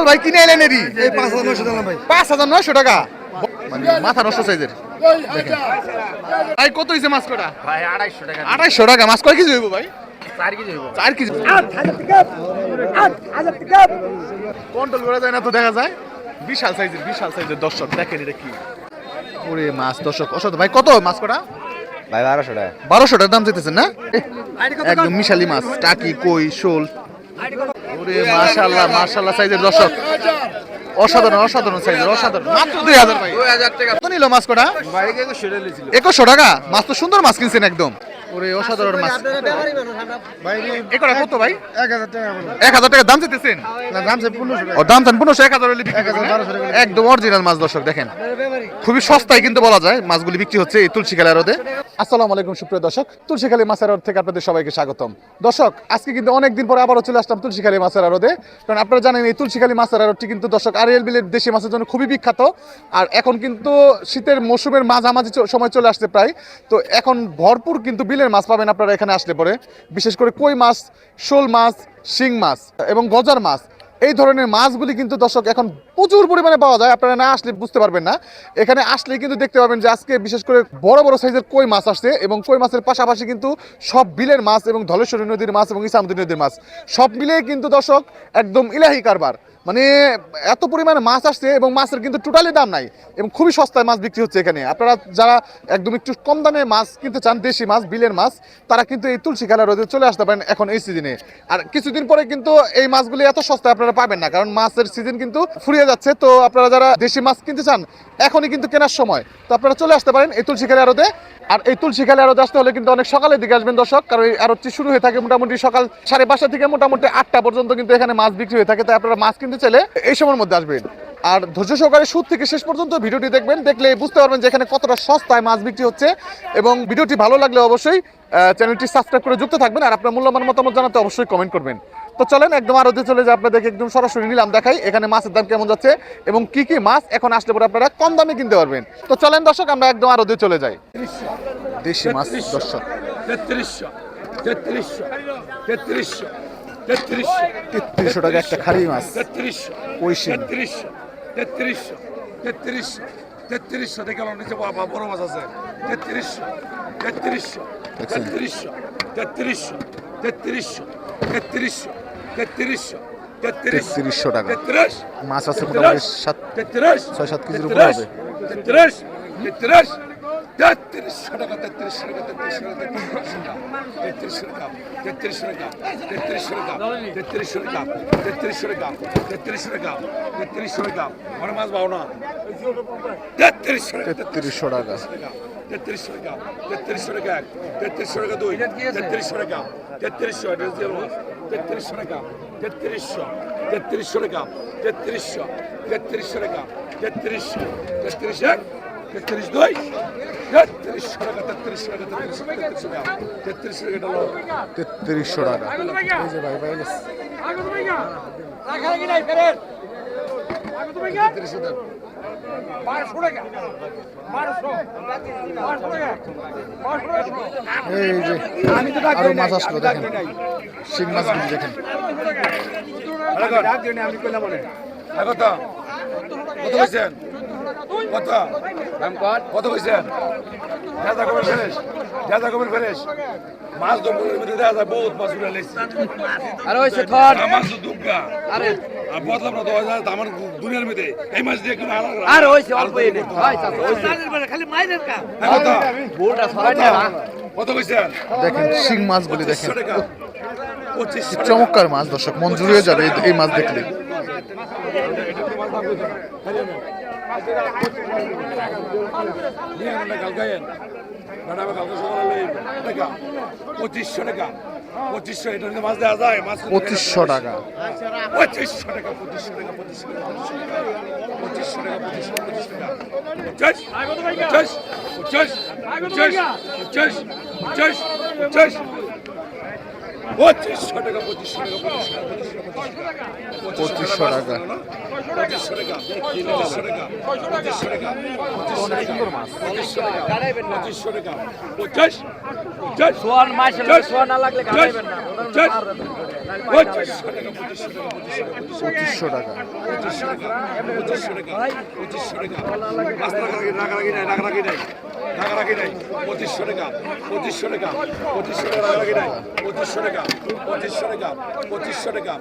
দুলাল ভাই কিনে এলেন এই পাঁচ হাজার নয়শো টাকা। মানে মাথা নষ্ট সাইজের। ভাই কত হয়েছে মাছ কটা ভাই আড়াইশো টাকা। আড়াইশো টাকা। মাছ কয় কেজি হইব ভাই? চার কেজি হইব। চার কেজি। কন্ট্রোল করা যায় না তো দেখা যায়? বিশাল সাইজের বিশাল সাইজের দর্শক দেখেন এটা কি। ওরে মাছ দর্শক অসাধু ভাই কত মাছ কটা ভাই বারোশো টাকা। বারোশো টাকার দাম চাইতেছেন না? একদম মিশালি মাছ টাকি কই শোল। ওরে সাইজের দর্শক। অসাধারণ অসাধারণ সাইজের অসাধারণ। মাত্র দুই হাজার ভাই। দুই হাজার টাকা। নিল মাছ কটা? একুশশো টাকা? মাছ তো সুন্দর মাছ কিনছেন একদম। ওরে অসাধারণ মাছ। ভাই একরা কত ভাই? এক হাজার টাকা বলো। দাম চাইতেছেন ও দাম চান পনেরোশো এক হাজার। একদম অরিজিনাল মাছ দর্শক দেখেন। খুবই সস্তায় কিন্তু বলা যায় মাছগুলি বিক্রি হচ্ছে এই তুলসীখালী রোদে। আসসালামু আলাইকুম সুপ্রিয় দর্শক। তুলসীখালী মাছের রোদ থেকে আপনাদের সবাইকে স্বাগতম। দর্শক আজকে কিন্তু অনেকদিন পরে আবারও চলে আসলাম তুলসীখালী মাছের রোদে। কারণ আপনারা জানেন এই তুলসীখালী মাছের রোদটি কিন্তু দর্শক আরিয়াল বিলের দেশি মাছের জন্য খুবই বিখ্যাত। আর এখন কিন্তু শীতের মৌসুমের মাঝামাঝি সময় চলে আসছে প্রায়। তো এখন ভরপুর কিন্তু বিলের মাছ পাবেন আপনারা এখানে আসলে পরে। বিশেষ করে কই মাছ, শোল মাছ, শিং মাছ এবং গজার মাছ। এই ধরনের মাছগুলি কিন্তু দর্শক এখন প্রচুর পরিমাণে পাওয়া যায়। আপনারা না আসলে বুঝতে পারবেন না। এখানে আসলে কিন্তু দেখতে পাবেন যে আজকে বিশেষ করে বড় বড় সাইজের কই মাছ আসছে এবং কই মাছের পাশাপাশি কিন্তু সব বিলের মাছ এবং ধলেশ্বরী নদীর মাছ এবং ইসামতি নদীর মাছ। সব মিলিয়ে কিন্তু দর্শক একদম ইলাহি কারবার। মানে এত পরিমাণে মাছ আসছে এবং মাছের কিন্তু টোটালি দাম নাই এবং খুবই সস্তায় মাছ বিক্রি হচ্ছে এখানে। আপনারা যারা একদম একটু কম দামে মাছ কিনতে চান, দেশি মাছ, বিলের মাছ, তারা কিন্তু এই তুলসী খেলা রোদে চলে আসতে পারেন এখন এই সিজনে আর কিছুদিন পরে কিন্তু এই মাছগুলি এত সস্তায় আপনারা পাবেন না, কারণ মাছের সিজন কিন্তু ফুরিয়ে যাচ্ছে। তো আপনারা যারা দেশি মাছ কিনতে চান, এখনই কিন্তু কেনার সময়। তো আপনারা চলে আসতে পারেন এই তুলসী খেলা রোদে। আর এই তুলসী খেলা আরও আসতে হলে কিন্তু অনেক সকালের দিকে আসবেন দর্শক, কারণ এই আরতটি শুরু হয়ে থাকে মোটামুটি সকাল সাড়ে পাঁচটা থেকে মোটামুটি আটটা পর্যন্ত কিন্তু এখানে মাছ বিক্রি হয়ে থাকে। তাই আপনারা মাছ কিনতে চাইলে এই সময়ের মধ্যে আসবেন। আর ধৈর্য সহকারে শুরু থেকে শেষ পর্যন্ত ভিডিওটি দেখবেন দেখলে বুঝতে পারবেন যে এখানে কতটা সস্তায় মাছ বিক্রি হচ্ছে এবং ভিডিওটি ভালো লাগলে অবশ্যই চ্যানেলটি সাবস্ক্রাইব করে যুক্ত থাকবেন আর আপনার মূল্যবান মতামত জানাতে অবশ্যই কমেন্ট করবেন। তো চলেন একদম আরতে চলে যায় আপনাদেরকে একদম সরাসরি নিলাম দেখাই এখানে মাছের দাম কেমন যাচ্ছে এবং কি কি মাছ এখন আসলে পরে আপনারা কম দামে কিনতে পারবেন। তো চলেন দর্শক আমরা একদম আরতে চলে যাই। দেশি মাছ দর্শক। তেত্রিশশো। তেত্রিশশো। তেত্রিশশো। তেত্রিশশো টাকা একটা খারি মাছ। তেত্রিশশো পঁয়ষট্টি। তেত্রিশশো তেত্রিশশো তেত্রিশশো তেত্রিশশো দেখে নিচে বাবা বড় মাছ আছে। তেত্রিশশো তেত্রিশশো? তেত্রিশশো তেত্রিশশো তেত্রিশশো তেত্রিশশো তেত্রিশশো তেত্রিশশো তেত্রিশশো টাকা। তেত্রিশ। মাছ আছে মোটামুটি সাত তেত্রিশ। ছয় সাত কেজির উপরে হবে। তেত্রিশ। তেত্রিশ। তেত্রিশশো টাকা তেত্রিশশো টাকা তেত্রিশশো টাকা তেত্রিশশো টাকা তেত্রিশশো টাকা তেত্রিশশো টাকা তেত্রিশশো টাকা তেত্রিশশো টাকা তেত্রিশশো টাকা অনেক মাছ পাও না তেত্রিশশো টাকা তেত্রিশশো টাকা তেত্রিশশো টাকা তেত্রিশশো টাকা এক তেত্রিশশো টাকা দুই তেত্রিশশো টাকা তেত্রিশশো তেত্রিশশো টাকা তেত্রিশশো তেত্রিশশো টাকা তেত্রিশশো তেত্রিশশো টাকা তেত্রিশশো তেত্রিশ এক তেত্রিশ দুই তেত্রিশশো টাকা তেত্রিশশো টাকা তেত্রিশশো টাকা তেত্রিশশো টাকা তেত্রিশশো টাকা এই যে ভাই ভাই। তেত্রিশশো টাকা। এই যে আরও মাছ আসলো দেখেন শিং মাছগুলি দেখেন কত কত? দাম কত? কত দাদা দাদা মাছ তো মনের ভিতরে দাদা বহুত মাছ আর ওই থর মাছ আরে। আর বদলাম না দুনিয়ার মধ্যে এই মাছ দিয়ে আর ভাই চাচা ওই খালি মাইরের কা কত? না কত? দেখেন শিং মাছ বলি দেখেন। চমৎকার মাছ দর্শক মঞ্জুর হয়ে যাবে এই মাছ দেখলে। পঁচিশশো টাকা পঁচিশশো এটা মাছ দেওয়া যায় মাছ পঁচিশশো টাকা পঁচিশশো টাকা পঁচিশশো টাকা পঁচিশশো টাকা পঁচিশশো টাকা পঁচিশশো পঁচিশ টাকা পঁচিশ পঁচিশ পঁচিশ পঁচিশ পঁচিশ পঁচিশশো টাকা। পঁচিশশো টাকা। পঁচিশশো টাকা পঁচিশশো টাকা পঁচিশশো টাকা পঁচিশশো টাকা পঁচিশশো টাকা পঁচিশশো টাকা পঁচিশশো টাকা পঞ্চাশ পঞ্চাশ সোয়ান মাইছে সোয়ান না লাগলে গাড়াইবেন না। পঁচিশশো টাকা। পঁচিশশো টাকা পঁচিশশো টাকা পঁচিশশো টাকা পঁচিশশো টাকা পঁচিশশো টাকা পঁচিশশো টাকা পঁচিশশো টাকা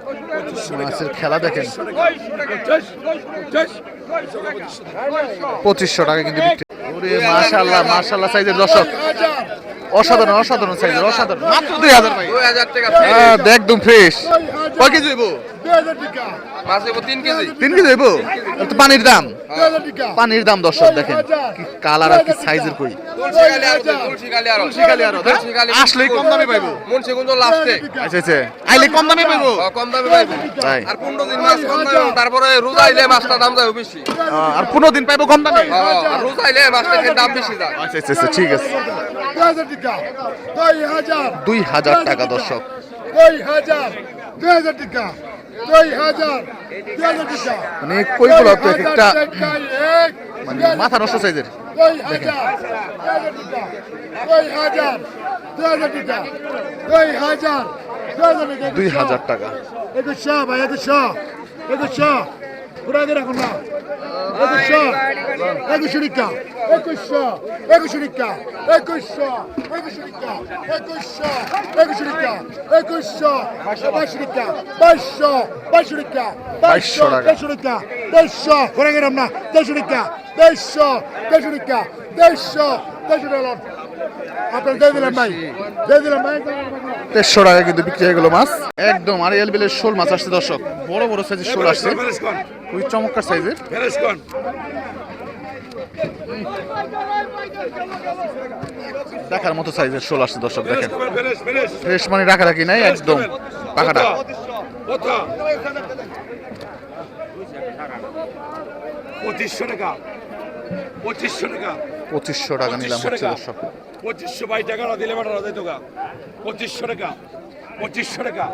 খেলা দেখেন। পঁচিশশো টাকা। কিন্তু মাশাল্লাহ মাশাল্লাহ সাইজের দশক অসাধারণ অসাধারণ সাইজের অসাধারণ। মাত্র দুই হাজার ভাই। দুই হাজার টাকা হ্যাঁ, একদম ফ্রেশ কয় কেজি হইব? তিন কেজি। তিন কেজি হইব? তো পানির দাম। পানির দাম দর্শক দেখেন। কি কালার আর কি সাইজের কই? তুলসী গালি আর তুলসী গালি আর। শিকালি আরও আসলেই কম দামে পাইবো। মুন্সি গুঞ্জ লাস্টে। আচ্ছা আচ্ছা। আইলে কম দামে পাইবো? কম দামে পাইবো। আর পনেরো দিন মাছ কম দামে পাইবো। তারপরে রোজা আইলে মাছটা দাম যাবে বেশি। আর পনেরো দিন পাইবো কম দামে? হ্যাঁ, আর রোজা আইলে মাছটা দাম বেশি যায়। আচ্ছা আচ্ছা আচ্ছা ঠিক আছে। দুই হাজার টাকা। দুই হাজার। দুই হাজার টাকা মানে কই বলো মানে মাথা নষ্ট দুই হাজার। টাকা। একুশ ভাই একুশশো টাকা একুশশো একুশশো টাকা একুশশো একুশশো টাকা একুশশো একুশশো টাকা একুশশো বাইশশো টাকা বাইশশো বাইশশো টাকা। বাইশশো। দেড়শো টাকা দেড়শো ঘুরে গেলাম না দেড়শো টাকা দেড়শো দেড়শো টাকা দেড়শো দেড়শো টাকা আপনার দিয়ে দিলাম ভাই দিয়ে দিলাম ভাই দেড়শো টাকা কিন্তু বিক্রি হয়ে গেল মাছ। একদম আর এল বিলের শোল মাছ আসছে দর্শক। বড় বড় সাইজের শোল আসছে। খুবই চমৎকার সাইজের দেখার মতো সাইজের শোল আসছে দর্শক দেখেন। ফ্রেশ মানে রাখা রাখি নাই একদম পাখাটা। পঁচিশশো টাকা। পঁচিশশো টাকা। পঁচিশশো টাকা নিলাম হচ্ছে দর্শক। পঁচিশশো বাই টাকা দিলে বেটা রাজাই তোকা পঁচিশশো টাকা। পঁচিশশো টাকা।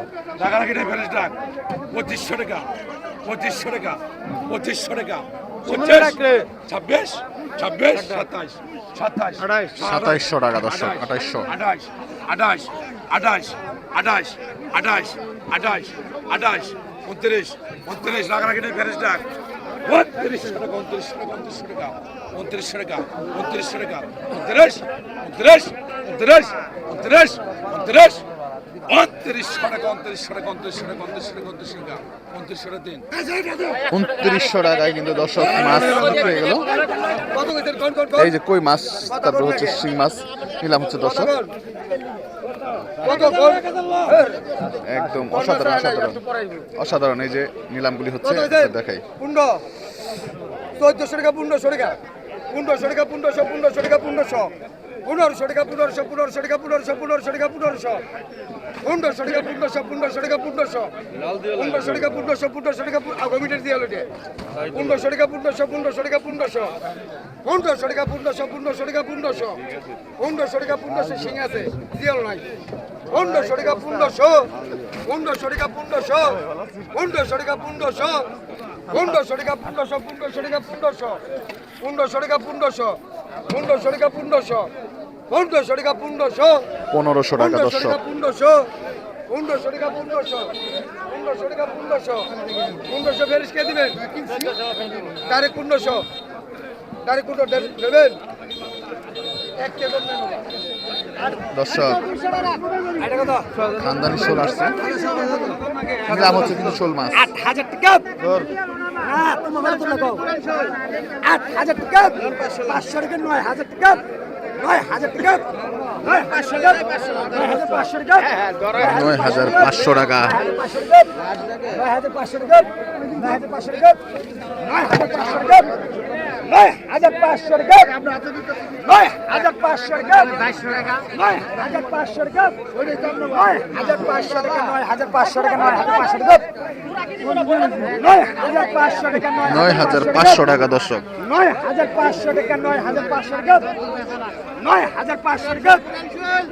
টাকা রাখি নাই ফেরেস ডাক পঁচিশশো টাকা। পঁচিশশো টাকা। পঁচিশশো টাকা। ছাব্বিশ ছাব্বিশ সাতাইশ সাতাইশ সাতাইশশো টাকা দর্শক আঠাইশশো। আঠাশ আঠাশ আঠাশ আঠাশ আঠাশ আঠাশ আঠাশ উনত্রিশ উনত্রিশ লাখ রাখি ফেরেস ডাক উনত্রিশশো টাকা উনত্রিশশো টাকা উনত্রিশশো টাকা উনত্রিশশো টাকা উনত্রিশ উনত্রিশ উনত্রিশ উনত্রিশ উনত্রিশ উনত্রিশশো টাকা উনত্রিশশো টাকা উনত্রিশশো টাকা উনত্রিশশো টাকা উনত্রিশশো টাকা উনত্রিশশো উনত্রিশশো টাকায় কিন্তু দর্শক মাছ হয়ে গেল। এই যে কই মাছ তারপর হচ্ছে শিং মাছ নিলাম হচ্ছে দর্শক। একদম অসাধারণ অসাধারণ। অসাধারণ এই যে নিলামগুলি হচ্ছে দেখাই। পুন্ডো চোদ্দশো টাকা পনেরোশো টাকা। পনেরোশো টাকা পনেরোশো পনেরোশো টাকা পনেরোশো পনেরোশো টাকা পনেরোশো পনেরোশো টাকা পনেরোশো পনেরোশো টাকা পনেরোশো পনেরোশো টাকা পনেরোশো পনেরোশো টাকা পনেরোশো পনেরোশো টাকা পনেরোশো পনেরোশো টাকা আগমিটার দিয়ে আলো পনেরোশো টাকা পনেরোশো পনেরোশো টাকা পনেরোশো পনেরোশো টাকা পনেরোশো পনেরোশো টাকা পনেরোশো পনেরোশো টাকা পনেরোশো সিং আছে দিয়াল নাই পনেরোশো টাকা পনেরোশো পনেরোশো টাকা পনেরোশো পনেরোশো টাকা পনেরোশো পনেরোশো টাকা পনেরোশো পনেরোশো টাকা পনেরোশো পনেরোশো টাকা পনেরোশো পনেরোশো টাকা পনেরোশো পনেরোশো টাকা পনেরোশো। পনেরোশো টাকা দর্শক। টাকা পনেরোশো। পনেরোশো টাকা পনেরোশো। পনেরোশো টাকা পনেরোশো। পনেরোশো ফেরিস কে দিবেন? ডাইরেক্ট পনেরোশো। ডাইরেক্ট পনেরো দেবেন? দর্শক খানদানি শোল আসছে। নিলাম হচ্ছে কিন্তু শোল মাছ। আট হাজার টাকা। হ্যাঁ আট হাজার টাকা। পাঁচশো টাকা নয় হাজার টাকা। নয় হাজার টাকা। নয় পাঁচশো টাকা। নয় হাজার পাঁচশো টাকা। নয় হাজার পাঁচশো টাকা। নয় হাজার পাঁচশোর গাছ নয় হাজার পাঁচশোর গাছ নয় হাজার পাঁচশোর গাছ নয় হাজার পাঁচশো টাকা নয় হাজার পাঁচশো টাকা নয় হাজার পাঁচশো টাকা নয় হাজার পাঁচশো টাকা দর্শক নয় হাজার পাঁচশো টাকা নয় হাজার পাঁচশো টাকা নয় হাজার পাঁচশো টাকা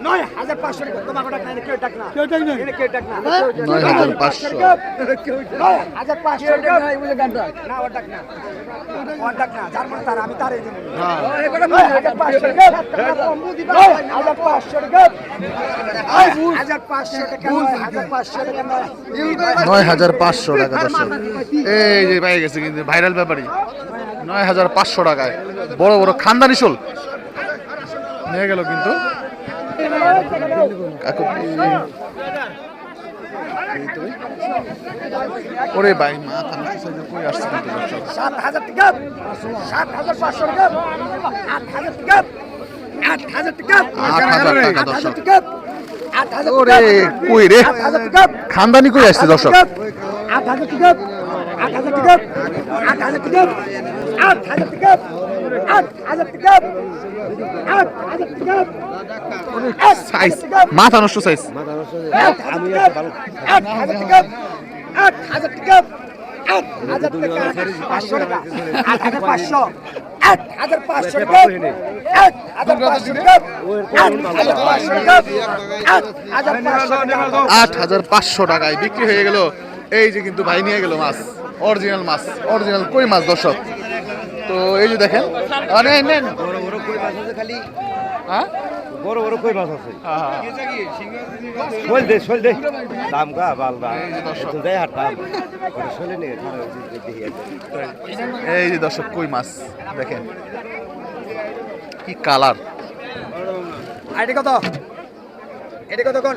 নয় হাজার পাঁচশো টাকা তোমাকে ডাক না কেউ ডাক না কেউ ডাক না কেউ ডাক না নয় হাজার পাঁচশো নয় হাজার পাঁচশো টাকা না ওর ডাক না ওর ডাক না নয় হ্যাঁ। হ্যাঁ, হ্যাঁ, হাজার পাঁচশো টাকা দর্শক। এই যে পাই গেছে কিন্তু ভাইরাল ব্যাপারই। নয় হাজার পাঁচশো টাকায়। বড় বড় খানদানি শোল। নিয়ে গেল কিন্তু। ওরে ভাই মা থানা কই আসছে কিন্তু সাত হাজার টাকা সাত হাজার পাঁচশো টাকা আট হাজার টাকা আট হাজার টাকা আট হাজার টাকা দর্শক ওরে কই রে খানদানি কই আসছে দর্শক আট হাজার টাকা আট হাজার টাকা আট হাজার টাকা আট হাজার টাকা মাথা নষ্ট সাইজ হাজার আট হাজার পাঁচশো আট হাজার পাঁচশো টাকায় বিক্রি হয়ে গেল। এই যে কিন্তু ভাই নিয়ে গেল মাছ। অরিজিনাল মাছ, অরিজিনাল কই মাছ দর্শক? তো এই যে দেখেন। আ, নেন বড় বড় কই মাছ আছে খালি? হ্যাঁ? বড় বড় কই মাছ আছে? শোল দে শোল দে। দাম গা বাল বা এই যে দর্শক। তো যাই হাট দাম। শোলে নে এই যে দর্শক কই মাছ? দেখেন। কি কালার। আইডি কত? এটা কত কোন?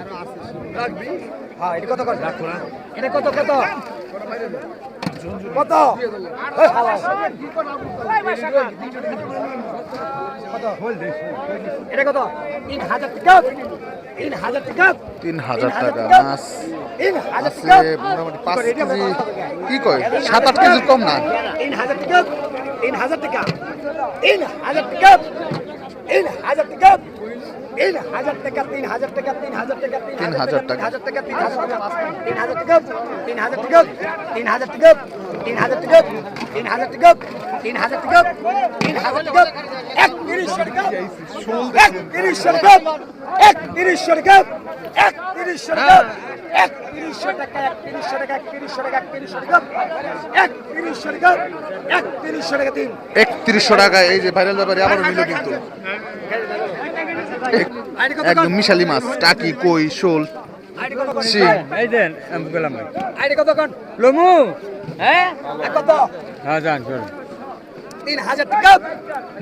হ্যাঁ এটা কত কোন? এটা কত কত? কত? এটা কত তিন হাজার টাকা তিন হাজার টাকা তিন হাজার টাকা মাছ আছে মোটামুটি পাঁচ কেজি কি কয় সাত আট কেজির কম না তিন হাজার টাকা তিন হাজার টাকা তিন হাজার টাকা তিন হাজার টাকা তিন হাজার টাকা তিন হাজার টাকা তিন হাজার টাকা তিন হাজার টাকা। হাজার টাকা তিন হাজার টাকা তিন হাজার টাকা তিন হাজার টাকা তিন হাজার টাকা তিন হাজার তিন হাজার তিন হাজার তিন হাজার একত্রিশশো টাকা টাকা টাকা টাকা এই যে ভাইরাল ব্যাপারে আবার মিলে কিন্তু একদম মিশালি মাছ টাকি কই শোল আইডি কত লমু হ্যাঁ? কত? হ্যাঁ জান চলুন। তিন হাজার টাকা।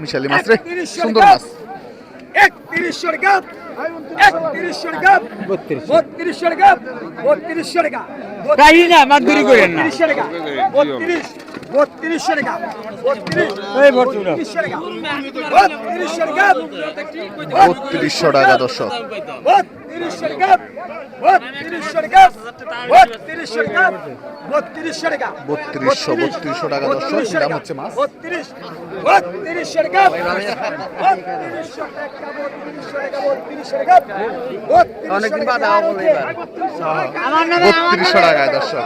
মিশালি মাছ রে সুন্দর মাছ। একত্রিশশোর গাপ একত্রিশশোর গাপ বত্রিশশোর গাপ বত্রিশশোর গাপ না মাত করেন না। বত্রিশ। বত্রিশশো টাকা বত্রিশ এই ভর্তুরা। বত্রিশশো টাকা বত্রিশশো টাকা বত্রিশশো টাকা দর্শক। বত্রিশশো টাকা বত্রিশশো টাকা বত্রিশশো টাকা বত্রিশশো টাকা বত্রিশশো বত্রিশশো টাকা দর্শক। দাম হচ্ছে মাছ। বত্রিশ বত্রিশশো টাকা বত্রিশশো টাকা বত্রিশশো টাকা বত্রিশশো টাকা অনেকদিন বাদা বত্রিশশো টাকায় দর্শক।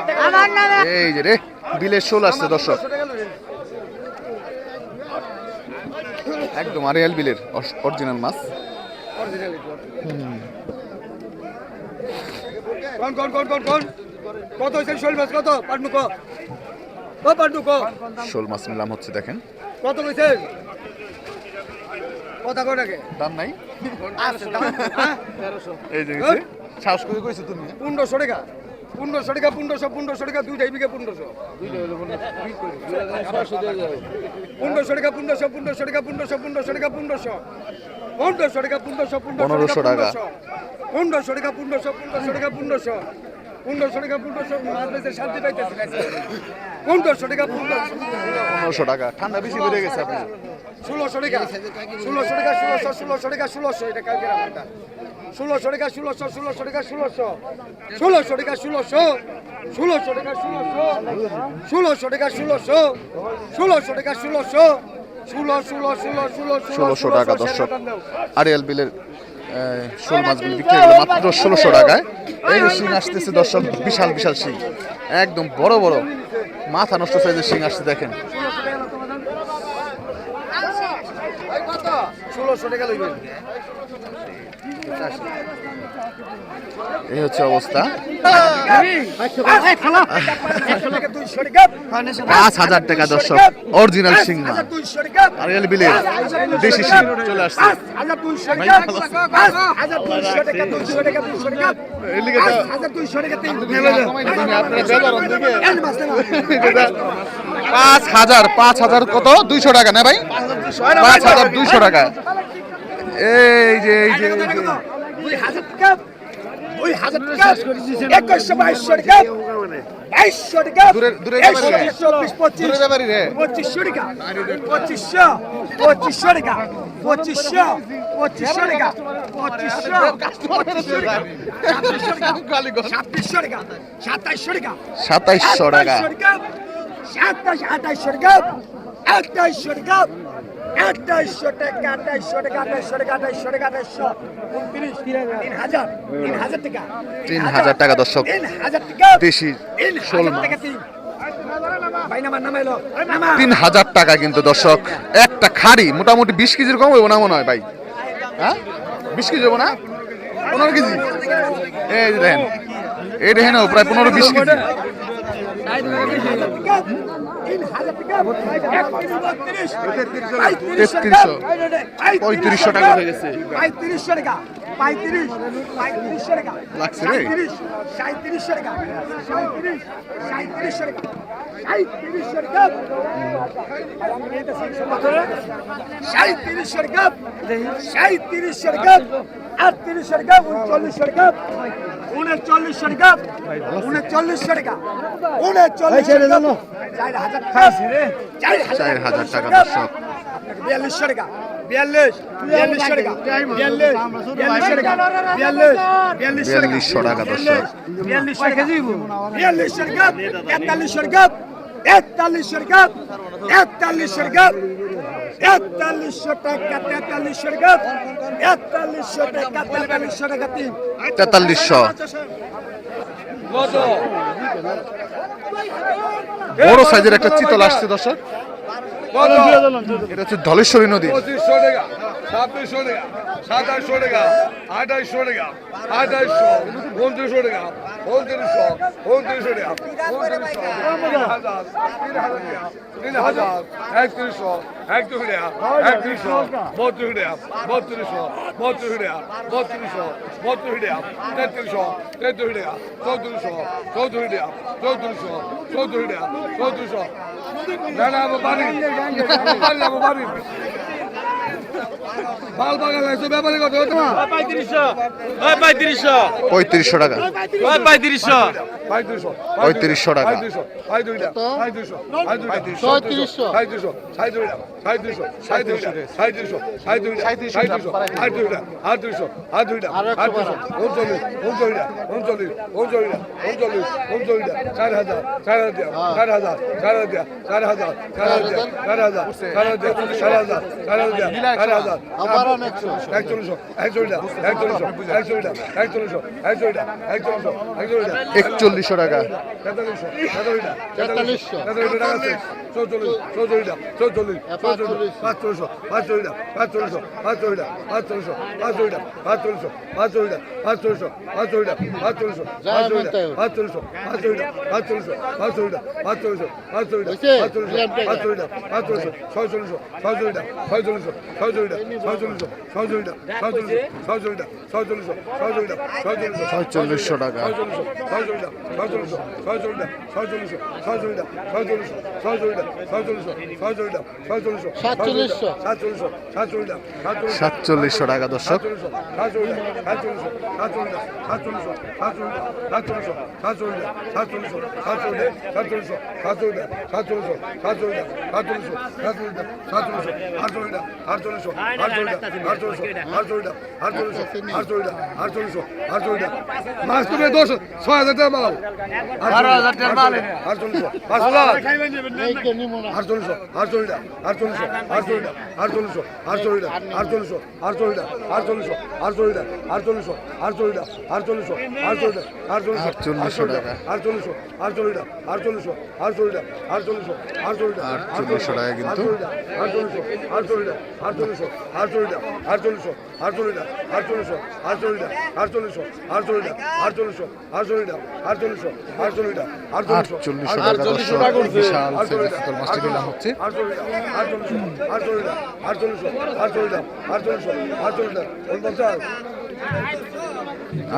এই যে রে। বিলের শোল আসছে দর্শক। একদম আরিয়াল বিলের অরিজিনাল মাছ। কোন কোন কোন কোন কোন? কত হয়েছে শোল মাছ? কত? পাটনু কো। ও পাটনু কো। শোল মাছ নিলাম হচ্ছে দেখেন। কত হয়েছে? কথা কো নাকি? দাম নাই? হ্যাঁ এই যে হচ্ছে। সাহস করে কইছো তুমি পনেরোশো টাকা। পনেরোশো টাকা পনেরোশো পনেরোশো টাকা দুইটাই বিঘে পনেরোশো পনেরোশো টাকা পনেরোশো পনেরোশো টাকা পনেরোশো পনেরোশো টাকা পনেরোশো পনেরোশো টাকা পনেরোশো পনেরোশো টাকা। পনেরোশো টাকা পনেরোশো পনেরোশো টাকা পনেরোশো পনেরোশো টাকা পনেরোশো মাছ বেচে শান্তি পাইতেছি পনেরোশো টাকা পনেরোশো টাকা ঠান্ডা বেশি বেড়ে গেছে আপনি ষোলোশো টাকা ষোলোশো টাকা ষোলোশো ষোলোশো টাকা ষোলোশো এটা কালকে রাখাটা ষোলোশো টাকা ষোলোশো ষোলোশো টাকা ষোলোশো। ষোলোশো টাকা ষোলোশো ষোলোশো টাকা ষোলোশো। ষোলোশো টাকা ষোলোশো ষোলোশো টাকা ষোলোশো। ষোলো ষোলো ষোলো ষোলো ষোলোশো টাকা দর্শক। আরিয়াল বিলের শোল মাছগুলো বিক্রি হলো মাত্র ষোলোশো টাকায়। এই যে শিং আসতেছে দর্শক বিশাল বিশাল শিং। একদম বড় বড়। মাথা নষ্ট সাইজের শিং আসছে দেখেন। ষোলোশো টাকা লইবেন। এই হচ্ছে অবস্থা। পাঁচ হাজার টাকা, দর্শক। অরিজিনাল সিংমা। দেশি সিং চলে আসছে। পাঁচ হাজার পাঁচ হাজার কত? দুইশো টাকা, না ভাই? পাঁচ হাজার দুইশো টাকা। এই যে এই যে দুই হাজার টাকা দুই হাজার টাকা একুশশো বাইশশো টাকা বাইশশো টাকা ব্যাপারে। চব্বিশ পঁচিশ। পঁচিশশো টাকা পঁচিশশো পঁচিশশো টাকা পঁচিশশো পঁচিশশো টাকা পঁচিশশো পঁচিশশো টাকা ছাব্বিশশো টাকা সাতাইশশো টাকা। সাতাইশশো টাকা। সাতাইশ আঠাইশশো টাকা। আঠাইশশো টাকা। আঠাইশশো টাকা আঠাইশশো টাকা আঠাইশশো টাকা আঠাইশশো টাকা আঠাইশশো। উনত্রিশ তিন হাজার তিন হাজার টাকা তিন হাজার টাকা। দর্শক তিন হাজার টাকা দেশি তিন হাজার টাকা তিন হাজার কিন্তু দর্শক। একটা খাড়ি মোটামুটি বিশ কেজির কম হইব না মনে হয় ভাই? হ্যাঁ? বিশ কেজি হব না? পনেরো কেজি? এই দেখেন এই দেখেন প্রায় পনেরো বিশ কেজি। তেত্রিশশো পঁয়ত্রিশশো টাকা হয়ে গেছে। পঁয়ত্রিশশো টাকা। পঁয়ত্রিশ পঁয়ত্রিশশো টাকা। সাঁত্রিশ সাঁত্রিশশো টাকা সাঁত্রিশ সাঁত্রিশশো টাকা সাঁত্রিশশো টাকা সাঁত্রিশশো টাকা সাঁত্রিশশো টাকা আটত্রিশশো টাকা উনচল্লিশশো টাকা উনচল্লিশশো টাকা উনচল্লিশশো টাকা উনচল্লিশশো টাকা চার হাজার টাকা। চার হাজার টাকা দর্শক। বিয়াল্লিশশো টাকা। বিয়াল্লিশ বিয়াল্লিশশো টাকা। বিয়াল্লিশ বিয়াল্লিশশো টাকা। বিয়াল্লিশ বিয়াল্লিশশো টাকা। বিয়াল্লিশশো টাকা বিয়াল্লিশশো টাকা। তেতাল্লিশশো টাকা তেতাল্লিশশো টাকা তেতাল্লিশশো টাকা তেতাল্লিশশো টাকা তেতাল্লিশশো টাকা তেতাল্লিশশো টাকা তেতাল্লিশশো টাকা তিন। তেতাল্লিশশো বড় সাইজের একটা চিতল আসছে দর্শক। এটা হচ্ছে ধলেশ্বরী নদী। পঁচিশশো টাকা, সাতাশশো টাকা আঠাইশশো টাকা আঠাইশশো উনত্রিশশো টাকা উনত্রিশশো উনত্রিশশো টাকা উনত্রিশশো তিন হাজার তিন হাজার টাকা তিন হাজার একত্রিশশো একত্রিশ টাকা, একত্রিশশো বত্রিশ টাকা, বত্রিশশো বত্রিশ টাকা, বত্রিশশো বত্রিশ টাকা, তেত্রিশশো তেত্রিশ টাকা, চৌত্রিশশো চৌত্রিশ টাকা, চৌত্রিশশো চৌত্রিশ টাকা, চৌত্রিশশো না না বাড়ি, আমার বাড়ি। পঁয়ত্রিশশো টাকা ওই পঁয়ত্রিশশো টাকা। চার হাজার চার হাজার চার হাজার চার হাজার চার হাজার চার হাজার চার হাজার চার হাজার চার হাজার চার হাজার একচল্লিশশো একচল্লিশ একচল্লিশশো একচল্লিশশো একচল্লিশশো একচল্লিশশো টাকা তেতাল্লিশশো তেতাল্লিশটা তেতাল্লিশশো টাকা চৌচল্লিশ চৌচল্লিশটা চৌচল্লিশ চৌচল্লিশ পাঁচচল্লিশশো পাঁচচল্লিশটা পাঁচচল্লিশশো পাঁচচল্লিশটা পাঁচচল্লিশশো পাঁচচল্লিশটা পাঁচচল্লিশশো পাঁচচল্লিশটা পাঁচচল্লিশশো পাঁচচল্লিশটা পাঁচচল্লিশশো পাঁচচল্লিশটা পাঁচচল্লিশশো পাঁচচল্লিশটা পাঁচচল্লিশশো পাঁচচল্লিশশো পাঁচচল্লিশটা পাঁচচল্লিশশো পাঁচচল্লিশটা পাঁচচল্লিশশো ছয়চল্লিশশো ছয়চল্লিশটা ছয়চল্লিশশো ছয়চল্লিশটা ছয়চল্লিশশো টাকা সাতচল্লিশশো টাকা দর্শক সাতচল্লিশশো সাতচল্লিশশো সাতচল্লিশশো সাতচল্লিশশো সাতচল্লিশশো সাতচল্লিশশো টাকা দর্শক মাছ তুমি দশ ছয় হাজার টাকা মাল বারো হাজার টাকা মাল আটচল্লিশশো আটচল্লিশশো আটচল্লিশ আটচল্লিশশো আটচল্লিশ আটচল্লিশশো আটচল্লিশ আটচল্লিশশো আটচল্লিশ আটচল্লিশশো আটচল্লিশ আটচল্লিশশো আটচল্লিশ আটচল্লিশশো আটচল্লিশ আটচল্লিশশো আটচল্লিশশো টাকা। আটচল্লিশশো আটচল্লিশ আটচল্লিশশো আটচল্লিশ আটচল্লিশ আটচল্লিশ আটচল্লিশ আটচল্লিশশো টাকা কিন্তু। আটচল্লিশশো আটচল্লিশ আটচল্লিশ আটচল্লিশশো আটচল্লিশটা আটচল্লিশশো আটচল্লিশটা আটচল্লিশশো আটচল্লিশটা আটচল্লিশশো আটচল্লিশটা আটচল্লিশশো আটচল্লিশটা আটচল্লিশশো আটচল্লিশটা আটচল্লিশশো আটচল্লিশশো টাকা হচ্ছে আটচল্লিশশো আটচল্লিশটা আটচল্লিশশো আটচল্লিশটা আটচল্লিশশো আটচল্লিশটা উনপঞ্চাশ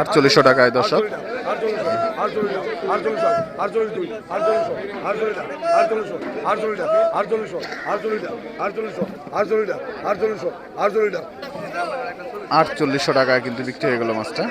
আটচল্লিশশো টাকায় দর্শক। আটচল্লিশশো টাকায় কিন্তু বিক্রি হয়ে গেল মাছটা।